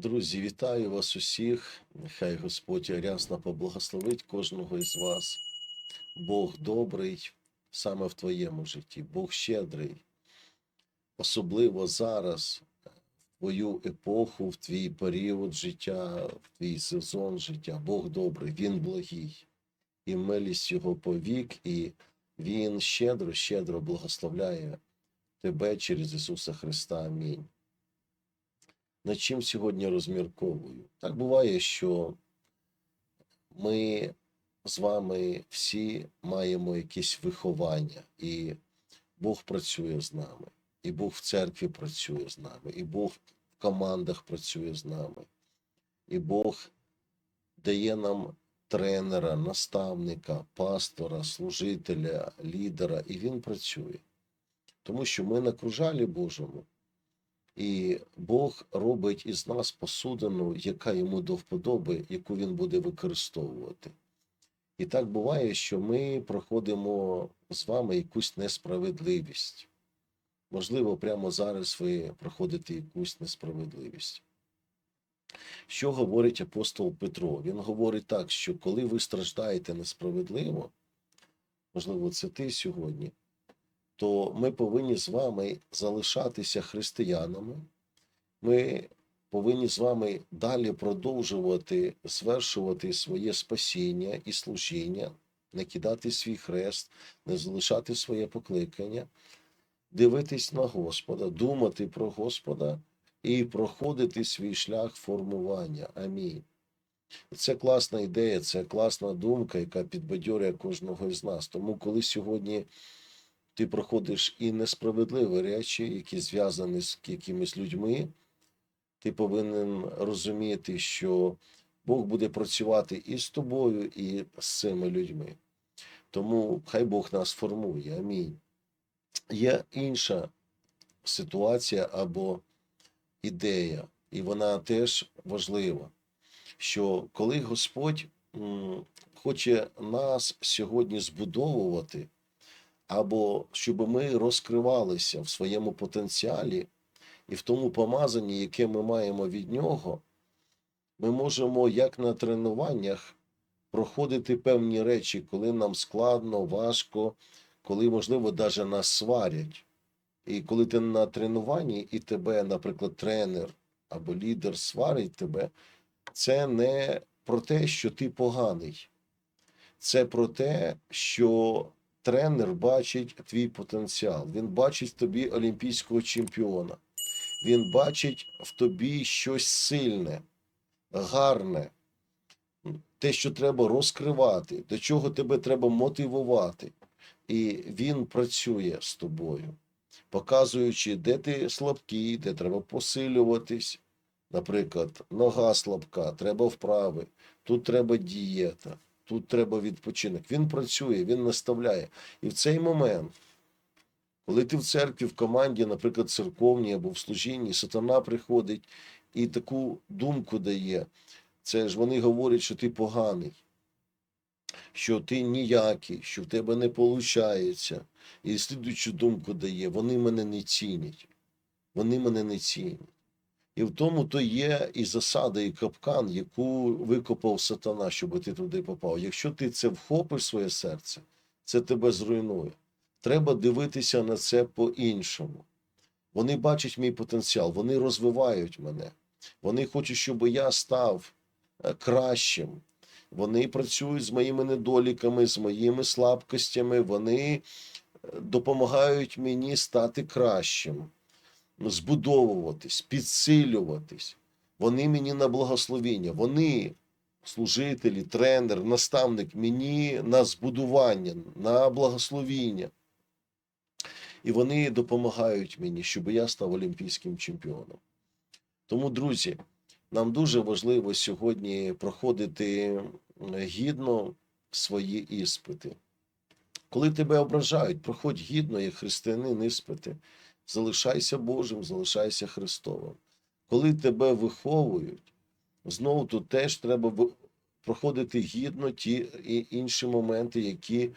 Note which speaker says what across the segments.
Speaker 1: Друзі, вітаю вас усіх. Нехай Господь рясно поблагословить кожного із вас. Бог добрий саме в твоєму житті, Бог щедрий, особливо зараз, в твою епоху, в твій період життя, в твій сезон життя. Бог добрий, Він благий, і милість Його повік, і Він щедро, щедро благословляє тебе через Ісуса Христа. Амінь над чим сьогодні розмірковую. Так буває, що ми з вами всі маємо якесь виховання, і Бог працює з нами, і Бог в церкві працює з нами, і Бог в командах працює з нами, і Бог дає нам тренера, наставника, пастора, служителя, лідера, і він працює. Тому що ми на кружалі Божому. І Бог робить із нас посудину, яка йому до вподоби, яку він буде використовувати. І так буває, що ми проходимо з вами якусь несправедливість. Можливо, прямо зараз ви проходите якусь несправедливість. Що говорить апостол Петро? Він говорить так, що коли ви страждаєте несправедливо, можливо, це ти сьогодні, то ми повинні з вами залишатися християнами. Ми повинні з вами далі продовжувати звершувати своє спасіння і служіння, не кидати свій хрест, не залишати своє покликання, дивитись на Господа, думати про Господа і проходити свій шлях формування. Амінь. Це класна ідея, це класна думка, яка підбадьорює кожного із нас. Тому, коли сьогодні ти проходиш і несправедливі речі, які зв'язані з якимись людьми, ти повинен розуміти, що Бог буде працювати і з тобою, і з цими людьми. Тому хай Бог нас формує. Амінь. Є інша ситуація або ідея, і вона теж важлива, що коли Господь хоче нас сьогодні збудовувати, або щоб ми розкривалися в своєму потенціалі і в тому помазанні, яке ми маємо від нього, ми можемо, як на тренуваннях, проходити певні речі, коли нам складно, важко, коли, можливо, навіть нас сварять. І коли ти на тренуванні, і тебе, наприклад, тренер або лідер сварить тебе, це не про те, що ти поганий. Це про те, що тренер бачить твій потенціал. Він бачить в тобі олімпійського чемпіона. Він бачить в тобі щось сильне, гарне, те, що треба розкривати, до чого тебе треба мотивувати. І він працює з тобою, показуючи, де ти слабкий, де треба посилюватись. Наприклад, нога слабка, треба вправи, тут треба дієта, тут треба відпочинок. Він працює, він наставляє. І в цей момент, коли ти в церкві, в команді, наприклад, церковній або в служінні, сатана приходить і таку думку дає. Це ж вони говорять, що ти поганий, що ти ніякий, що в тебе не виходить. І слідуючу думку дає: вони мене не цінять. Вони мене не цінять. І в тому то є і засада, і капкан, яку викопав сатана, щоб ти туди попав. Якщо ти це вхопиш своє серце, це тебе зруйнує. Треба дивитися на це по-іншому. Вони бачать мій потенціал, вони розвивають мене. Вони хочуть, щоб я став е, кращим. Вони працюють з моїми недоліками, з моїми слабкостями. Вони е, допомагають мені стати кращим збудовуватись, підсилюватись. Вони мені на благословіння, вони, служителі, тренер, наставник, мені на збудування, на благословіння. І вони допомагають мені, щоб я став олімпійським чемпіоном. Тому, друзі, нам дуже важливо сьогодні проходити гідно свої іспити. Коли тебе ображають, проходь гідно, як християнин іспити залишайся Божим, залишайся Христовим. Коли тебе виховують, знову тут теж треба проходити гідно ті і інші моменти, які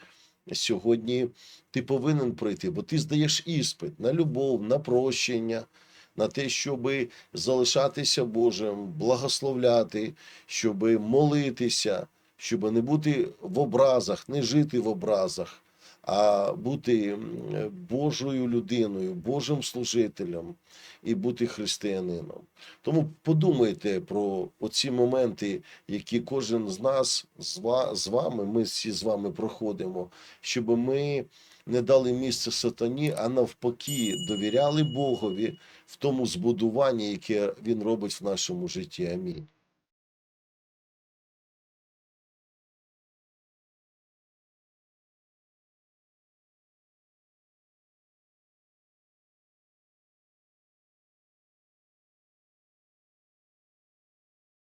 Speaker 1: сьогодні ти повинен пройти, бо ти здаєш іспит на любов, на прощення, на те, щоб залишатися Божим, благословляти, щоб молитися, щоб не бути в образах, не жити в образах, а бути Божою людиною, Божим служителем і бути християнином. Тому подумайте про оці моменти, які кожен з нас з вами, ми всі з вами проходимо, щоб ми не дали місце сатані, а навпаки, довіряли Богові в тому збудуванні, яке він робить в нашому житті. Амінь.